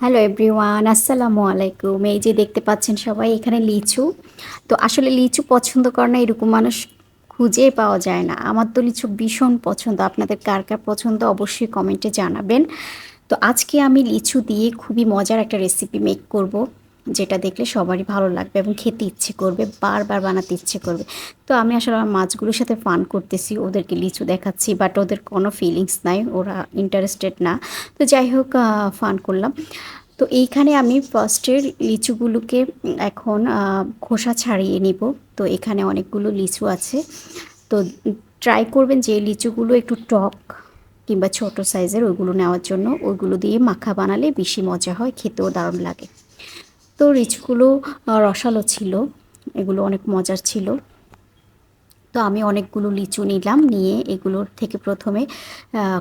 Hello everyone আসসালামু আলাইকুম এই যে দেখতে পাচ্ছেন সবাই, এখানে লিচু। তো আসলে লিচু পছন্দ করে না, এরকম মানুষ খুঁজে পাওয়া যায় না। আমার তো লিচু ভীষণ পছন্দ। আপনাদের কার কার পছন্দ অবশ্যই কমেন্টে জানাবেন। তো আজকে আমি লিচু দিয়ে খুবই মজার একটা রেসিপি মেক করব। যেটা দেখলে সবারই ভালো লাগবে এবং খেতে ইচ্ছে করবে, বারবার বানাতে ইচ্ছে করবে। তো আমি আসলে আমার মাছগুলোর সাথে ফান করতেছি, ওদেরকে লিচু দেখাচ্ছি বাট ওদের কোনো ফিলিংস নাই, ওরা ইন্টারেস্টেড না। তো যাই হোক ফান করলাম। তো এইখানে আমি ফার্স্টের লিচুগুলোকে এখন খোসা ছাড়িয়ে নিব। তো এখানে অনেকগুলো লিচু আছে। তো ট্রাই করবেন যে লিচুগুলো একটু টক কিংবা ছোট সাইজের ওইগুলো নেওয়ার জন্য। ওইগুলো দিয়ে মাখা বানালে বেশি মজা হয়, খেতেও দারুণ লাগে। তো রিচগুলো রসালো ছিল। এগুলো অনেক মজার ছিল। তো আমি অনেকগুলো লিচু নিলাম, নিয়ে এগুলোর থেকে প্রথমে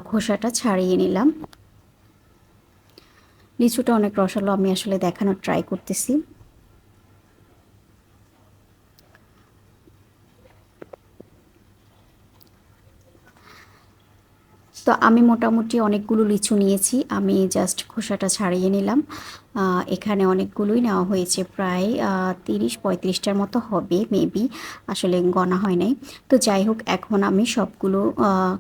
খোসাটা ছাড়িয়ে নিলাম। লিচুটা অনেক রসালো, আমি আসলে দেখানোর ট্রাই করতেছি। তো আমি মোটামুটি অনেকগুলো লিচু নিয়েছি। আমি জাস্ট খোসাটা ছাড়িয়ে নিলাম। এখানে অনেকগুলোই নেওয়া হয়েছে। প্রায় তিরিশ পঁয়ত্রিশটার মতো হবে মেবি আসলে গণা হয় নাই। তো যাই হোক, এখন আমি সবগুলো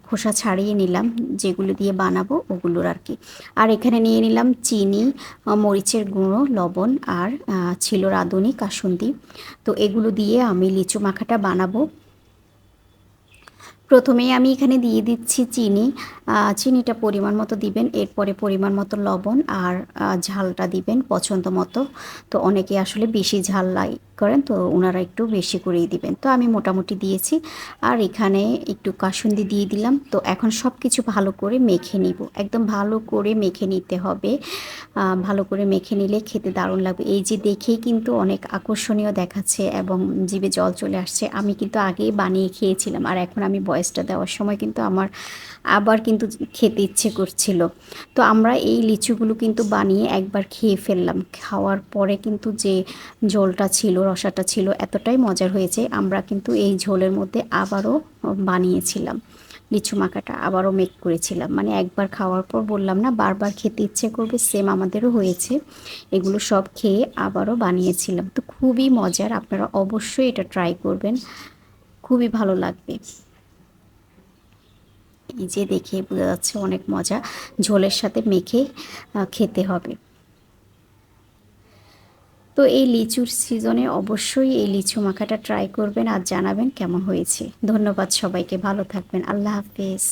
খোসা ছাড়িয়ে নিলাম। যেগুলো দিয়ে বানাবো, ওগুলোর আর কি। আর এখানে নিয়ে নিলাম চিনি মরিচের গুঁড়ো, লবণ আর ছিল রাঁধুনি, কাসুন্দি। তো এগুলো দিয়ে আমি লিচু মাখাটা বানাবো। প্রথমেই আমি এখানে দিয়ে দিচ্ছি চিনি। চিনিটা পরিমাণ মতো দিবেন, এরপরে পরিমাণ মতো লবণ আর ঝালটা দিবেন পছন্দ মতো। তো অনেকে আসলে বেশি ঝাল লাই করেন, তো ওনারা একটু বেশি করেই দিবেন। তো আমি মোটামুটি দিয়েছি। আর এখানে একটু কাসুন্দি দিয়ে দিলাম। তো এখন সব কিছু ভালো করে মেখে নিব। একদম ভালো করে মেখে নিতে হবে। ভালো করে মেখে নিলে খেতে দারুণ লাগবে। এই যে দেখেই কিন্তু অনেক আকর্ষণীয় দেখাচ্ছে এবং জিভে জল চলে আসছে। আমি কিন্তু আগেই বানিয়ে খেয়েছিলাম। আর এখন আমি বয়সটা দেওয়ার সময় কিন্তু আমার আবার কিন্তু খেতে ইচ্ছে করছিল। তো আমরা এই লিচুগুলো কিন্তু বানিয়ে একবার খেয়ে ফেললাম। খাওয়ার পরে কিন্তু যে জলটা ছিল, রসাটা ছিল, এতটাই মজার হয়েছে। আমরা কিন্তু এই ঝোলের মধ্যে আবারও বানিয়েছিলাম। লিচু মাখাটা আবারও মেক করেছিলাম। মানে একবার খাওয়ার পর বললাম না, বারবার খেতে ইচ্ছে করবে সেম আমাদেরও হয়েছে। এগুলো সব খেয়ে আবারও বানিয়েছিলাম। তো খুবই মজার, আপনারা অবশ্যই এটা ট্রাই করবেন। খুবই ভালো লাগবে। এই যে দেখে বোঝা যাচ্ছে অনেক মজা ঝোলের সাথে মেখে খেতে হবে। তো এই লিচুর সিজনে অবশ্যই এই লিচু মাখাটা ট্রাই করবেন আর জানাবেন কেমন হয়েছে। ধন্যবাদ সবাইকে, ভালো থাকবেন, আল্লাহ হাফেজ।